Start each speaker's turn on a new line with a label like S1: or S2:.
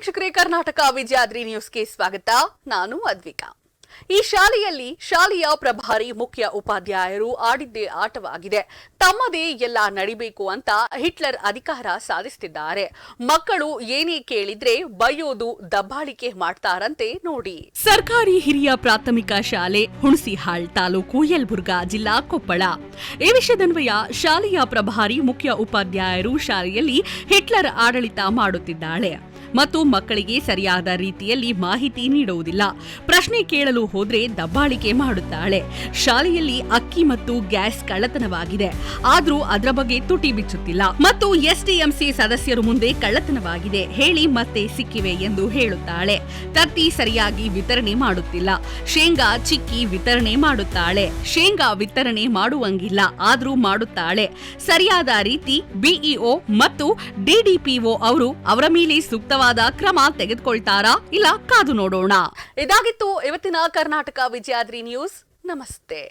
S1: ಕರ್ನಾಟಕ ವಿಜಯಾದ್ರಿ ನ್ಯೂಸ್ಗೆ ಸ್ವಾಗತ. ನಾನು ಅದ್ವಿಕಾ. ಈ ಶಾಲೆಯಲ್ಲಿ ಶಾಲೆಯ ಪ್ರಭಾರಿ ಮುಖ್ಯ ಉಪಾಧ್ಯಾಯರು ಆಡಿದ್ದೇ ಆಟವಾಗಿದೆ. ತಮ್ಮದೇ ಎಲ್ಲ ನಡಿಬೇಕು ಅಂತ ಹಿಟ್ಲರ್ ಅಧಿಕಾರ ಸಾಧಿಸುತ್ತಿದ್ದಾರೆ ಮಕ್ಕಳು ಏನೇ ಕೇಳಿದ್ರೆ ಬೈಯೋದು ದಬ್ಬಾಳಿಕೆ ಮಾಡ್ತಾರಂತೆ ನೋಡಿ.
S2: ಸರ್ಕಾರಿ ಹಿರಿಯ ಪ್ರಾಥಮಿಕ ಶಾಲೆ, ಹುಣಸಿಹಾಳ್ ತಾಲೂಕು, ಯಲಬುರ್ಗಾ ಜಿಲ್ಲಾ ಕೊಪ್ಪಳ. ಈ ವಿಷಯದನ್ವಯ ಶಾಲೆಯ ಪ್ರಭಾರಿ ಮುಖ್ಯ ಉಪಾಧ್ಯಾಯರು ಶಾಲೆಯಲ್ಲಿ ಹಿಟ್ಲರ್ ಆಡಳಿತ ಮಾಡುತ್ತಿದ್ದಾಳೆ. ಮತ್ತು ಮಕ್ಕಳಿಗೆ ಸರಿಯಾದ ರೀತಿಯಲ್ಲಿ ಮಾಹಿತಿ ನೀಡುವುದಿಲ್ಲ. ಪ್ರಶ್ನೆ ಕೇಳಲು ಹೋದ್ರೆ ದಬ್ಬಾಳಿಕೆ ಮಾಡುತ್ತಾಳೆ. ಶಾಲೆಯಲ್ಲಿ ಅಕ್ಕಿ ಮತ್ತು ಗ್ಯಾಸ್ ಕಳ್ಳತನವಾಗಿದೆ. ಆದ್ರೂ ಅದರ ಬಗ್ಗೆ ತುಟಿ ಬಿಚ್ಚುತ್ತಿಲ್ಲ. ಮತ್ತು ಎಸ್ಡಿಎಂಸಿ ಸದಸ್ಯರು ಮುಂದೆ ಕಳ್ಳತನವಾಗಿದೆ. ಹೇಳಿ ಮತ್ತೆ ಸಿಕ್ಕಿವೆ ಎಂದು ಹೇಳುತ್ತಾಳೆ. ತತ್ತಿ ಸರಿಯಾಗಿ ವಿತರಣೆ ಮಾಡುತ್ತಿಲ್ಲ. ಶೇಂಗಾ ಚಿಕ್ಕಿ ವಿತರಣೆ ಮಾಡುತ್ತಾಳೆ. ಶೇಂಗಾ ವಿತರಣೆ ಮಾಡುವಂಗಿಲ್ಲ. ಆದ್ರೂ ಮಾಡುತ್ತಾಳೆ. ಸರಿಯಾದ ರೀತಿ ಬಿಇಒ ಮತ್ತು ಡಿಡಿಪಿಒ ಅವರು ಅವರ ಮೇಲೆ ಸೂಕ್ತವಾದ ಕ್ರಮ ತೆಗೆದುಕೊಳ್ತಾರಾ? ಇಲ್ಲ ಕಾದು ನೋಡೋಣ.
S1: ಇದಾಗಿತ್ತು ಇವತ್ತಿನ ಕರ್ನಾಟಕ ವಿಜಯಾದ್ರಿ ನ್ಯೂಸ್. ನಮಸ್ತೆ.